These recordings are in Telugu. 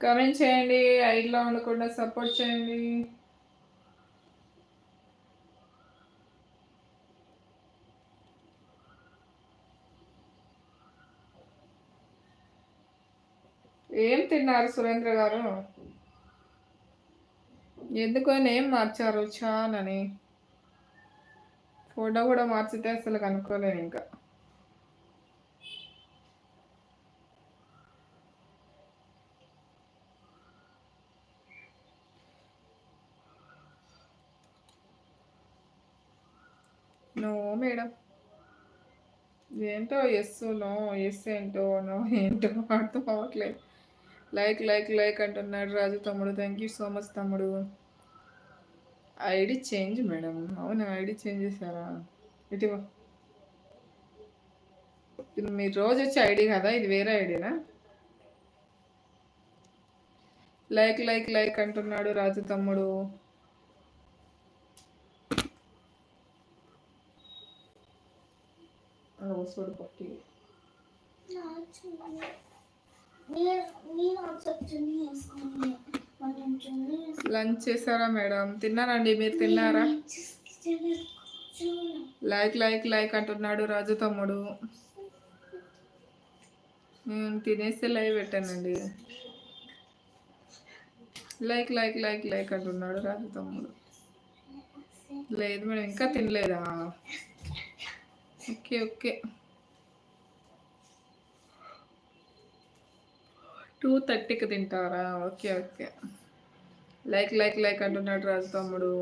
కమెంట్ చేయండి ఐడ్లో ఉండకుండా సపోర్ట్ చేయండి. ఏం తిన్నారు సురేంద్ర గారు? ఎందుకో ఏం మార్చారు చాన్ అని ఫోటో కూడా మార్చితే అసలు కనుక్కోలేను ఇంకా. No madam. ఏంటో ఎస్ నో ఎస్ ఏంటో నో ఏంటో అర్థం అవ్వట్లేదు. లైక్ లైక్ లైక్ అంటున్నాడు రాజు తమ్ముడు. థ్యాంక్ యూ సో మచ్ తమ్ముడు. ID change madam. అవును? ఐడి చేంజ్ చేశారా? ఇటు ఇది మీరు రోజు వచ్చే ఐడి కదా? ఇది వేరే ఐడినా? లైక్ లైక్ లైక్ అంటున్నాడు రాజు తమ్ముడు. పాస్వర్డ్ పట్టి. లంచ్ చేశారా మేడం? తిన్నారండి మీరు తిన్నారా? లైక్ లైక్ లైక్ అంటున్నాడు రాజు తమ్ముడు. నేను తినేస్తే లైవ్ పెట్టానండి. లైక్ లైక్ లైక్ లైక్ అంటున్నాడు రాజు తమ్ముడు. లేదు మేడం ఇంకా తినలేదా? Okay okay. టూ థర్టీకి తింటారా? Okay okay. Like like like అంటున్నాడు రాజు తమ్ముడు.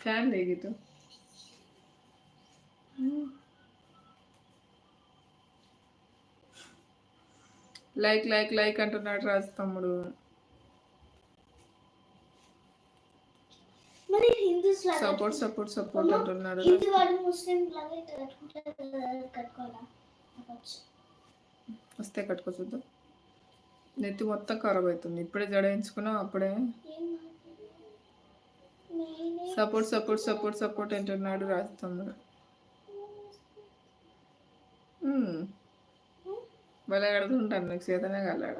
ఫ్యాన్ లేగితు లైక్ లైక్ లైక్ అంటున్నాడు రాజు తమ్ముడు మరి హిందూస్ సపోర్ట్ సపోర్ట్ సపోర్ట్ అంటున్నాడు ముస్లిం లాగా కట్టుకోవాలా. వస్తే కట్టుకో చూద్దాం. నెత్తి మొత్తం ఖరాబ్ అవుతుంది. ఇప్పుడే జడేయించుకున్నాం అప్పుడే సపోర్ట్ సపోర్ట్ సపోర్ట్ సపోర్ట్ అంటున్నాడు రాజు తమ్ముడు. మ్మ్. భలే కడుతుంటాను నీకు చేతనే కలాడ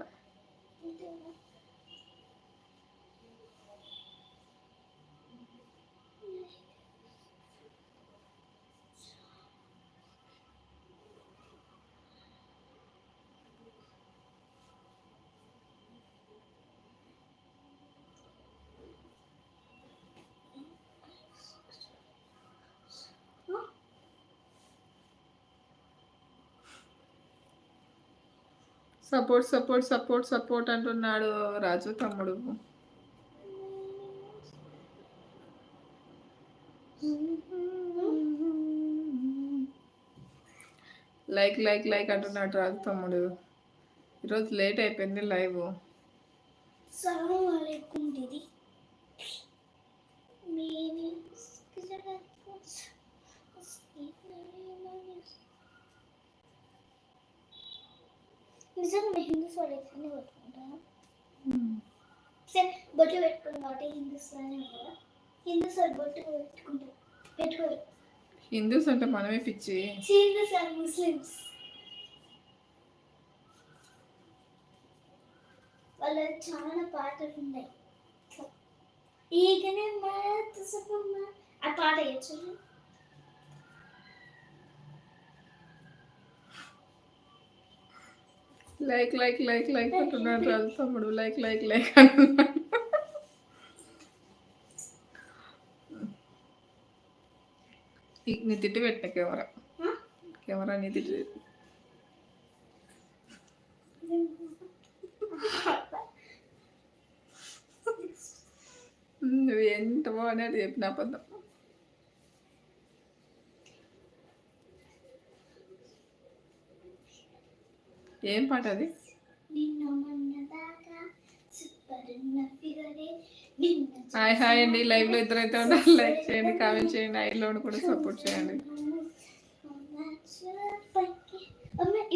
సపోర్ట్ సపోర్ట్ సపోర్ట్ సపోర్ట్ అంటున్నాడు రాజు తమ్ముడు. లైక్ లైక్ లైక్ అంటున్నాడు రాజు తమ్ముడు. ఈరోజు లేట్ అయిపోయింది లైవ్. నిజంగా హిందూస్ వాళ్ళు ఎట్లనే పెట్టుకుంటారా? సరే బొట్లు పెట్టుకుని కాబట్టి హిందూస్ కదా. హిందూస్ వాళ్ళు బొట్టు పెట్టుకుంటారు పెట్టుకోరు హిందూస్ అంటే మనమే పిచ్చి. Hindus and Muslims. వాళ్ళ చాలా పాటలు ఉన్నాయి. ఈగనే మాత సపమ్మ ఆ పాట వేయచ్చు లైక్ లైక్ లైక్ లైక్ అంటున్నాడు రాజు తమ్ముడు. లైక్ లైక్ లైక్ అంటున్నాడు. నీ తిట్టి పెట్టిన కెమెరా. కెమెరా నీ తిట్టి. నువ్వు ఎంత బాగున్నాడు చెప్పిన అబద్ధం. ఏం పాట అది? హాయ్ హాయ్ అండి. లైవ్లో ఇద్దరైతే ఉన్నారు. లైక్ చేయండి కామెంట్ చేయండి. ఐలో కూడా సపోర్ట్ చేయండి.